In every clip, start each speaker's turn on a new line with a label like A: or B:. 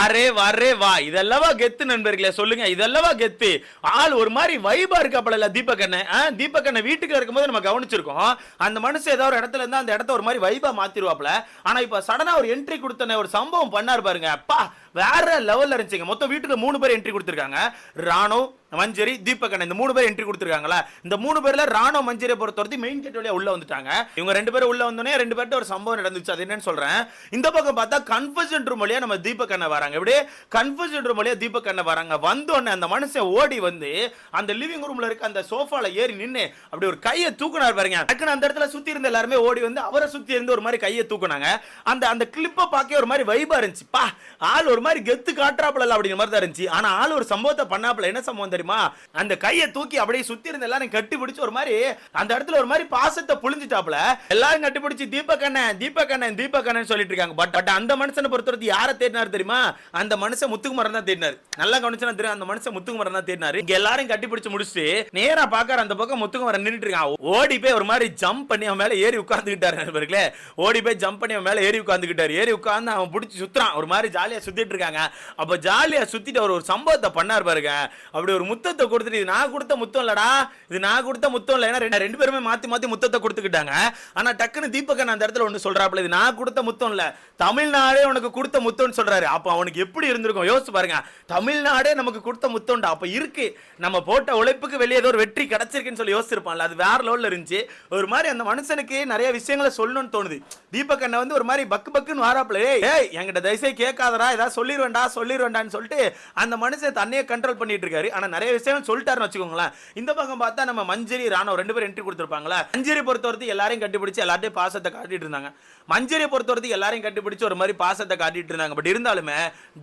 A: வாரே வாரே வா. இதெல்லவா கெத்து நண்பர்களே சொல்லுங்க. இதெல்லவா கெத்து. ஆள் ஒரு மாதிரி வைபா இருக்காப்பல தீபக் அண்ணன் ஆ, தீபக் அண்ணன் வீட்டுக்கு இருக்கும்போது நம்ம கவனிச்சிருக்கோம். அந்த மனுஷன் ஏதோ ஒரு இடத்துல இருந்தா அந்த இடத்த ஒரு மாதிரி வைபா மாத்திருவாப்ல ஆனா இப்ப சடனா ஒரு என்ட்ரி கொடுத்தன ஒரு சம்பவம் பண்ணாரு பாருங்க. அப்பா வேற லெவல்ல இருந்துச்சுங்க. மொத்தம் வீட்டுக்கு மூணு பேர் என்ட்ரி கொடுத்திருக்காங்க. ராணு மஞ்சரி தீபக் இந்த மூணு பேர் என்ட்ரி கொடுத்துருக்காங்களா இந்த மூணு பேர்ல ராணுவ மஞ்சரியை பொறுத்த வரைக்கும் மெயின் கேட் வழியா உள்ள வந்துட்டாங்க. இவங்க ரெண்டு பேரும் உள்ள வந்தோடனே ரெண்டு பேர்ட்ட ஒரு சம்பவம் நடந்துச்சு. அது என்னன்னு சொல்றேன். இந்த பக்கம் பார்த்தா கன்ஃபர்ஷன் ரூம் வழியா நம்ம தீபக் வராங்க. இப்படி கன்ஃபர்ஷன் ரூம் வழியா தீபக் வராங்க. வந்தோடனே அந்த மனுஷன் ஓடி வந்து அந்த லிவிங் ரூம்ல இருக்க அந்த சோஃபால ஏறி நின்று அப்படி ஒரு கையை தூக்குனார் பாருங்க. டக்குனு அந்த இடத்துல சுத்தி இருந்த எல்லாருமே ஓடி வந்து அவரை சுத்தி இருந்து ஒரு மாதிரி கையை தூக்குனாங்க. அந்த அந்த கிளிப்பை பார்க்க ஒரு மாதிரி வைபா இருந்துச்சு. பா ஆள் ஒரு மாதிரி கெத்து காட்டுறாப்புல அப்படிங்கிற மாதிரி தான் இருந்துச்சு. ஆனா ஆள் ஒரு சம்பவத்தை பண்ணாப்புல. என்ன சம்பவம் தெரியுமா? அந்த கையை தூக்கி அப்படியே சுத்தி இருந்த எல்லாரும் கட்டி பிடிச்சு ஒரு மாதிரி அந்த இடத்துல ஒரு மாதிரி பாசத்தை புழிஞ்சிட்டாப்புல. எல்லாரும் கட்டி பிடிச்சி தீபக் அண்ணன் தீபக் அண்ணன் தீபக் அண்ணன் சொல்லிட்டு இருக்காங்க. பட் பட் அந்த மனுஷனை பொறுத்தவரைக்கும் யாரை தேடினாரு தெரியுமா? அந்த மனுஷன் முத்துக்குமரன் தான் தேடினாரு. நல்லா கவனிச்சா தெரியும் அந்த மனுஷன் முத்துக்குமரன் தான் தேடினாரு. இங்க எல்லாரும் கட்டி பிடிச்சு முடிச்சுட்டு நேரா பாக்காரு அந்த பக்கம் முத்துக்குமரன் நின்றுட்டு இருக்கான். ஓடி போய் ஒரு மாதிரி ஜம்ப் பண்ணி அவன் மேல ஏறி உட்கார்ந்துக்கிட்டாரு நண்பர்களே. ஓடி போய் ஜம்ப் பண்ணி அவன் மேல ஏறி உட்கார்ந்துக்கிட்டாரு ஏறி உட்கார்ந்து அவன் பிடிச்சி சுத்துறான். ஒரு மாதிரி ஜாலியா சுத்திட்டு இருக்காங்க. அப்ப ஜாலியா சுத்திட்டு அவர் ஒரு சம்பவத்தை பண்ணார் பாருங்க. அப்படி ஒரு முத்தத்தை கொடுத்துட்டு இது நான் கொடுத்த முத்தம் இல்லடா இது நான் கொடுத்த முத்தம் இல்லை. ஏன்னா ரெண்டு- ரெண்டு பேருமே மாற்றி மாற்றி முத்தத்தை கொடுத்துக்கிட்டாங்க. ஆனால் டக்குன்னு தீபகன் அந்த இடத்துல ஒன்று சொல்கிறாப்புல இது நான் கொடுத்த முத்தம் இல்லை. தமிழ்நாடே உனக்கு கொடுத்த முத்தம்னு சொல்கிறாரு அப்போ அவனுக்கு எப்படி இருந்திருக்கும்? யோசிச்சு பாருங்க. தமிழ்நாடே நமக்கு கொடுத்த முத்தம்டா. அப்போ இருக்கு. நம்ம போட்ட உழைப்புக்கு வெளியே ஏதோ ஒரு வெற்றி கிடச்சிருக்குன்னு சொல்லி யோசிச்சிருப்பான்ல. அது வேற லெவலில் இருந்துச்சு. ஒரு மாதிரி அந்த மனுஷனுக்கு நிறைய விஷயங்களை சொல்லணும்னு தோணுது. தீபக் அண்ணன் வந்து ஒரு மாதிரி பக்கு பக்குன்னு வாராப்புல ஏய் என்கிட்ட தயசை கேட்காதடா. ஏதாவது சொல்லிடுவேன்டா சொல்லிடுவேன்டான்னு சொல்லிட்டு அந்த மனுஷன் தன்னையே கண்ட்ரோல் பண்ணிட்டு இருக்காரு. ஆனால் நிறைய விஷயம் சொல்லிட்டாருன்னு வச்சுக்கோங்களேன். இந்த பக்கம் பார்த்தா நம்ம மஞ்சரி ராணோ ரெண்டு பேரும் என்ட்ரி கொடுத்துருப்பாங்களா மஞ்சரி பொறுத்தவரைக்கும் எல்லாரையும் கட்டிப்பிடிச்சு எல்லார்ட்டையும் பாசத்தை காட்டிட்டு இருந்தாங்க. மஞ்சரி பொறுத்தவரைக்கும் எல்லாரையும் கட்டிப்பிடிச்சு ஒரு மாதிரி பாசத்தை காட்டிட்டு இருந்தாங்க. பட் இருந்தாலுமே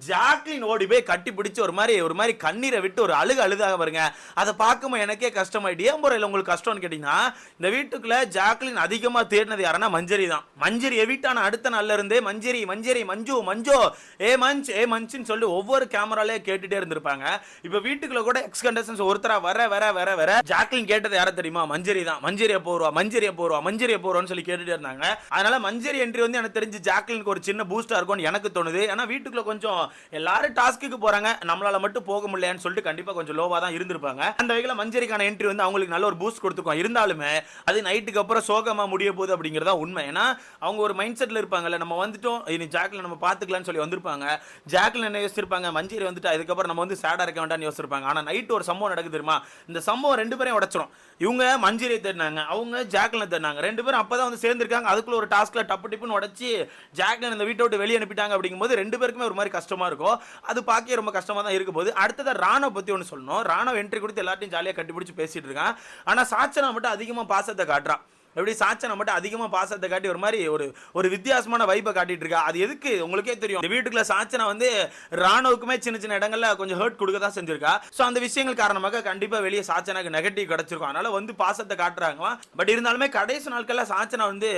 A: ஜாக்லின் ஓடி போய் கட்டிபிடிச்சு ஒரு மாதிரி ஒரு மாதிரி கண்ணீரை விட்டு ஒரு அழுக அழுதாக பாருங்க. அதை பார்க்கும்போது எனக்கே கஷ்டமாயிட்டு ஏன் முறையில் உங்களுக்கு கஷ்டம்னு கேட்டீங்கன்னா இந்த வீட்டுக்குள்ள ஜாக்லின் அதிகமாக தேடினது யாருன்னா மஞ்சரி தான். மஞ்சரி எவிட்டான அடுத்த நாள்ல இருந்தே மஞ்சரி மஞ்சரி மஞ்சு மஞ்சோ ஏ மஞ்ச் ஏ மஞ்சுன்னு சொல்லி ஒவ்வொரு கேமராலே கேட்டுட்டே இருந்திருப்பாங்க. இப்போ வீட்டுக்குள்ள கூட எக்ஸ் கண்டஸ்டன்ஸ் ஒருத்தரா வர வர வர வர. ஜாக்லின் கேட்டது யாரை தெரியுமா? மஞ்சரி தான். மஞ்சரியை போருவா மஞ்சரியை போருவா மஞ்சரிய போருவான்னு சொல்லி கேட்டுட்டு இருந்தாங்க. அதனால மஞ்சரி என்ட்ரி வந்து எனக்கு தெரிஞ்சு ஜாக்லினுக்கு ஒரு சின்ன பூஸ்டா இருக்கும்னு எனக்கு தோணுது. ஏன்னா வீட்டுக்குள்ள கொஞ்சம் எல்லாரும் டாஸ்க்குக்கு போறாங்க. நம்மளால மட்டும் போக முடியலன்னு சொல்லிட்டு கண்டிப்பா கொஞ்சம் லோவா தான் இருந்திருப்பாங்க. அந்த வகையில் மஞ்சரிக்கான என்ட்ரி வந்து அவங்களுக்கு நல்ல ஒரு பூஸ்ட் கொடுத்துருக்கோம் இருந்தாலுமே அது நைட்டுக்கு அப்புறம் சோகமா முடிய போகுது அப்படிங்கிறதா உண்மை. ஏன்னா அவங்க ஒரு மைண்ட் செட்ல இருப்பாங்கல்ல நம்ம வந்துட்டோம் இனி ஜாக்லின் நம்ம பாத்துக்கலாம்னு சொல்லி வந்திருப்பாங்க. ஜாக்லின் என்ன யோசிச்சிருப்பாங்க? மஞ்சரி வந்துட்டு அதுக்கப்புறம் நம்ம வந்து சேடா இருக்க வேண்டாம்னு யோசிச்சிருப்பாங்க. ஆனா நைட் ஒரு சம்பவம் நடக்குது தெரியுமா? இந்த சம்பவம் ரெண்டு பேரையும் உடச்சிரும். இவங்க மஞ்சரியை தேடினாங்க அவங்க ஜாக்லினை தேடினாங்க. ரெண்டு பேரும் அப்போ தான் வந்து சேர்ந்துருக்காங்க. அதுக்குள்ள ஒரு டாஸ்க்கில் டப்பு டிப்புன்னு உடச்சி ஜாக்லின் இந்த வீட்டை விட்டு வெளியே அனுப்பிட்டாங்க அப்படிங்கும்போது ரெண்டு பேருக்குமே ஒரு மாதிரி கஷ்டமாக இருக்கும். அது பார்க்க ரொம்ப கஷ்டமாக தான் இருக்கும் போது அடுத்ததா ராணவ பற்றி ஒன்று சொல்லணும். ராணவ என்ட்ரி கொடுத்து எல்லாத்தையும் ஜாலியாக கட்டிப்பிடிச்சு பேசிகிட்டு இருக்கான். ஆனால் சாச்சனா மட்டும் அதிகமாக பாசத்தை காட்டுறான். எப்படி சாச்சனை மட்டும் அதிகமாக பாசத்தை காட்டி ஒரு மாதிரி ஒரு ஒரு வித்தியாசமான வைப்பை காட்டிட்டு இருக்கா? அது எதுக்கு? உங்களுக்கே தெரியும். இந்த வீட்டுக்குள்ள சாச்சனை வந்து ராணுவுக்குமே சின்ன சின்ன இடங்கள்ல கொஞ்சம் ஹர்ட் கொடுக்க தான் செஞ்சிருக்கா. ஸோ அந்த விஷயங்கள் காரணமாக கண்டிப்பாக வெளியே சாச்சனாக்கு நெகட்டிவ் கிடைச்சிருக்கும். அதனால வந்து பாசத்தை காட்டுறாங்க பட் இருந்தாலுமே கடைசி நாட்களில் சாச்சனா வந்து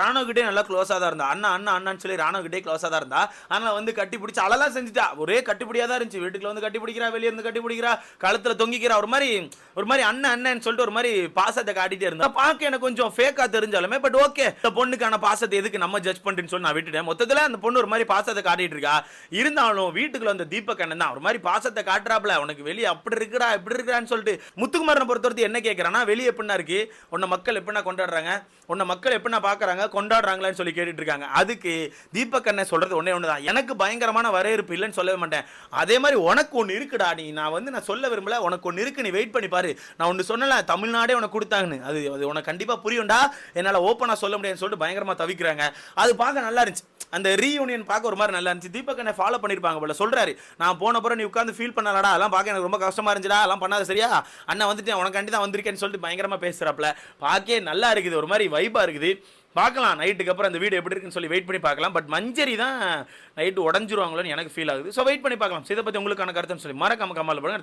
A: ராணுவகிட்டே நல்லா க்ளோஸாக தான் இருந்தா. அண்ணா அண்ணா அண்ணான்னு சொல்லி ராணுவகிட்டே க்ளோஸாக தான் இருந்தா. ஆனால் வந்து கட்டி பிடிச்சி அழலாம் செஞ்சுட்டா. ஒரே கட்டுப்படியாக தான் இருந்துச்சு. வீட்டுக்குள்ள வந்து கட்டி பிடிக்கிறா வெளியே இருந்து கட்டி பிடிக்கிறா கழுத்தில் தொங்கிக்கிறா. ஒரு மாதிரி ஒரு மாதிரி அண்ணன் அண்ணன் சொல்லிட்டு ஒரு மாதிரி பாசத்தை காட்டிட்டே இருந்தா. பார்க்க எனக்கு கொஞ்சம் ஃபேக்கா தெரிஞ்சாலுமே பட் ஓகே இந்த பொண்ணுக்கான பாசத்தை எதுக்கு நம்ம ஜட்ஜ் பண்ணுறேன்னு சொல்லி நான் விட்டுட்டேன். மொத்தத்தில் அந்த பொண்ணு ஒரு மாதிரி பாசத்தை காட்டிட்டு இருக்கா. இருந்தாலும் வீட்டுக்குள்ள அந்த தீபக் அண்ணன் தான் ஒரு மாதிரி பாசத்தை காட்டுறாப்ல. உனக்கு வெளியே அப்படி இருக்குடா இப்படி இருக்கிறான்னு சொல்லிட்டு முத்துக்குமாரனை பொறுத்தவரைக்கும் என்ன கேட்கறான்னா வெளியே எப்படின்னா இருக்கு? உன்னை மக்கள் எப்படின்னா கொண்டாடுறாங்க? உன்னை மக்கள் எப்படின்னா பார்க்குறாங்க கொண்டாடுறாங்களான்னு சொல்லி கேட்டுட்டு இருக்காங்க. அதுக்கு தீபக் அண்ணன் சொல்றது ஒண்ணே ஒன்று தான் எனக்கு பயங்கரமான வரவேற்பு இல்லைன்னு சொல்லவே மாட்டேன். அதே மாதிரி உனக்கு ஒன்று இருக்குடா நீ. நான் வந்து நான் சொல்ல விரும்பல. உனக்கு ஒன்று இருக்கு நீ வெயிட் பண்ணி பாரு. நான் ஒன்று சொன்னல தமிழ்நாடே உனக்கு கொடுத்தாங்கன்னு. அது அது உனக்கு புரியும். புரியும்டா என்னால் ஓப்பனாக சொல்ல முடியாதுன்னு சொல்லிட்டு பயங்கரமா தவிக்கிறாங்க. அது பார்க்க நல்லா இருந்துச்சு. அந்த ரீயூனியன் பார்க்க ஒரு மாதிரி நல்லா இருந்துச்சு. தீபக் என்ன ஃபாலோ பண்ணியிருப்பாங்க போல. சொல்றாரு நான் போன பிறகு நீ உட்காந்து ஃபீல் பண்ணலடா அதெல்லாம் பார்க்க எனக்கு ரொம்ப கஷ்டமா இருந்துச்சுடா. அதெல்லாம் பண்ணாத சரியா? அண்ணன் வந்துட்டு உனக்காண்டி தான் வந்திருக்கேன்னு சொல்லிட்டு பயங்கரமா பேசுறாப்ல பார்க்கே நல்லா இருக்குது. ஒரு மாதிரி வைப்பாக இருக்குது. பார்க்கலாம். நைட்டுக்கு அப்புறம் அந்த வீடு எப்படி இருக்குன்னு சொல்லி வெயிட் பண்ணி பார்க்கலாம். பட் மஞ்சரி தான் நைட்டு உடஞ்சிருவாங்களோன்னு எனக்கு ஃபீல் ஆகுது. ஸோ வெயிட் பண்ணி பார்க்கலாம். இதை பற்றி உங்களுக்கான கருத்துன்னு சொல்லி மறக்காம கமால் பண்ணுங்க